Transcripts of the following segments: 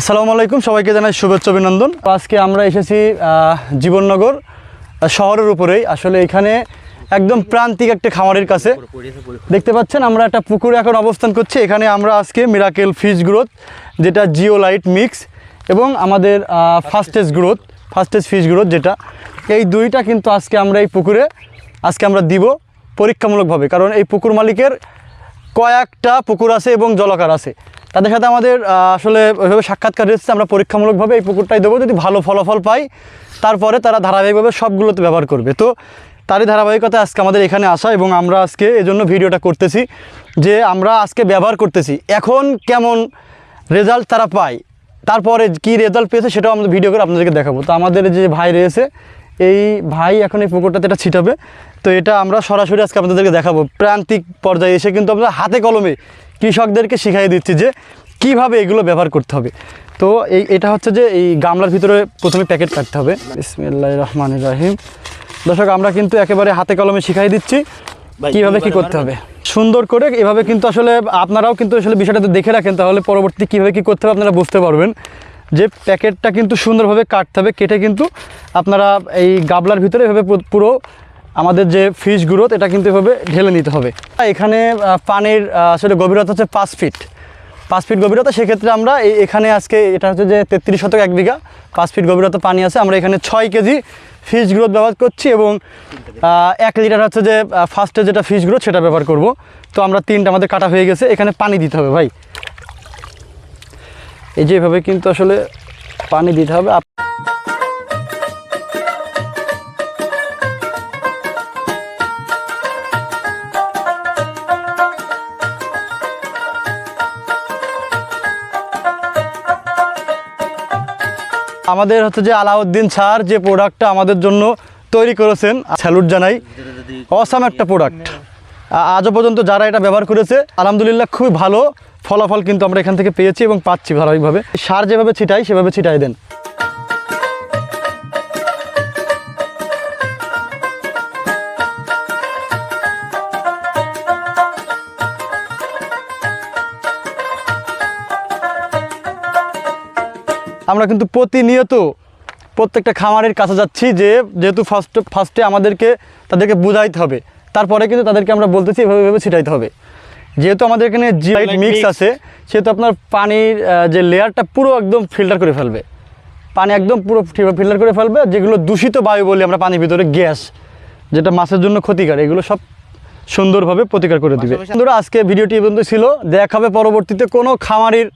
আসসালামু আলাইকুম, সবাইকে জানাই শুভেচ্ছা, অভিনন্দন। আজকে আমরা এসেছি জীবননগর শহরের উপরেই। আসলে এখানে একদম প্রান্তিক একটা খামারের কাছে। দেখতে পাচ্ছেন, আমরা একটা পুকুরে এখন অবস্থান করছি। এখানে আমরা আজকে মিরাকেল ফিশ গ্রোথ যেটা জিও লাইট মিক্স এবং আমাদের first stage growth first stage fish growth যেটা। এই দুইটা কিন্তু আজকে আমরা এই পুকুরে, আজকে আমরা দিব পরীক্ষামূলকভাবে। কারণ এই পুকুর মালিকের কয়েকটা পুকুর আছে এবং জলাকার আছে। তাদের সাথে আমাদের আসলে ওইভাবে সাক্ষাৎকার এসেছে আমরা পরীক্ষামূলকভাবে এই পুকুরটাই দেবো, যদি ভালো ফলাফল পাই, তারপরে তারা ধারাবাহিকভাবে সবগুলোতে ব্যবহার করবে। তো তারই ধারাবাহিকতা আজকে আমাদের এখানে আসা এবং আমরা আজকে এজন্য ভিডিওটা করতেছি, যে আমরা আজকে ব্যবহার করতেছি, এখন কেমন রেজাল্ট তারা পায়, তারপরে কি রেজাল্ট পেয়েছে সেটাও আমাদের ভিডিও করে আপনাদেরকে দেখাবো। তো আমাদের যে ভাই রয়েছে, এই ভাই এখন এই পুকুরটাতে এটা ছিটাবে, তো এটা আমরা সরাসরি আজকে আপনাদেরকে দেখাবো। প্রান্তিক পর্যায়ে এসে কিন্তু আমরা হাতে কলমে কৃষকদেরকে শিখাই দিচ্ছি যে কীভাবে এগুলো ব্যবহার করতে হবে। তো এই এটা হচ্ছে যে এই গামলার ভিতরে প্রথমে প্যাকেট কাটতে হবে। ইসমিল্লাহ রহমান রাহিম। দর্শক আমরা কিন্তু একেবারে হাতে কলমে শিখাই দিচ্ছি কীভাবে কি করতে হবে। সুন্দর করে এভাবে কিন্তু আসলে আপনারাও কিন্তু আসলে বিষয়টাতে দেখে রাখেন তাহলে পরবর্তী কীভাবে কী করতে হবে আপনারা বুঝতে পারবেন। যে প্যাকেটটা কিন্তু সুন্দরভাবে কাটতে হবে কেটে কিন্তু আপনারা এই গাবলার ভিতরে এভাবে পুরো আমাদের যে ফিশ গ্রোথ এটা কিন্তু এভাবে ঢেলে নিতে হবে। এখানে পানির আসলে গভীরতা হচ্ছে পাঁচ ফিট পাঁচ ফিট গভীরতা, সেক্ষেত্রে আমরা এখানে আজকে এটা হচ্ছে যে তেত্রিশ শতক এক বিঘা, পাঁচ ফিট গভীরতা পানি আছে। আমরা এখানে ছয় কেজি ফিশ গ্রোথ ব্যবহার করছি এবং এক লিটার হচ্ছে যে ফার্স্টে যেটা ফিশ গ্রোথ সেটা ব্যবহার করব। তো আমরা তিনটা আমাদের কাটা হয়ে গেছে। এখানে পানি দিতে হবে ভাই। এই যে এভাবে কিন্তু আসলে পানি দিতে হবে। আমাদের হচ্ছে যে আলাউদ্দিন স্যার যে প্রোডাক্টটা আমাদের জন্য তৈরি করেছেন স্যালুট জানাই। অসাম একটা প্রোডাক্ট আজও পর্যন্ত যারা এটা ব্যবহার করেছে, আলহামদুলিল্লাহ খুবই ভালো ফলাফল কিন্তু আমরা এখান থেকে পেয়েছি এবং পাচ্ছি ধারাবাহিকভাবে। সার যেভাবে ছিটাই সেভাবে ছিটাই দেন। আমরা কিন্তু প্রতিনিয়ত প্রত্যেকটা খামারের কাছে যাচ্ছি যে যেহেতু ফার্স্ট ফার্স্টে আমাদেরকে তাদেরকে বুঝাইতে হবে। তারপরে কিন্তু তাদেরকে আমরা বলতেছি এভাবে এভাবে ছিটাইতে হবে। যেহেতু আমাদের এখানে Like মিক্স আছে সেহেতু আপনার পানির যে লেয়ারটা পুরো একদম ফিল্টার করে ফেলবে। পানি একদম পুরো ফিল্টার করে ফেলবে যেগুলো দূষিত বায়ু বলি আমরা পানির ভিতরে গ্যাস যেটা মাছের জন্য ক্ষতিকার এগুলো সব সুন্দরভাবে প্রতিকার করে দিবে। বন্ধুরা আজকে ভিডিওটি পর্যন্ত ছিল। দেখা হবে পরবর্তীতে কোনো খামারির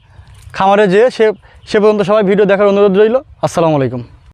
খামারে যেয়ে সে সে পর্যন্ত সবাই ভিডিও দেখার অনুরোধ রইল। আসসালামু আলাইকুম।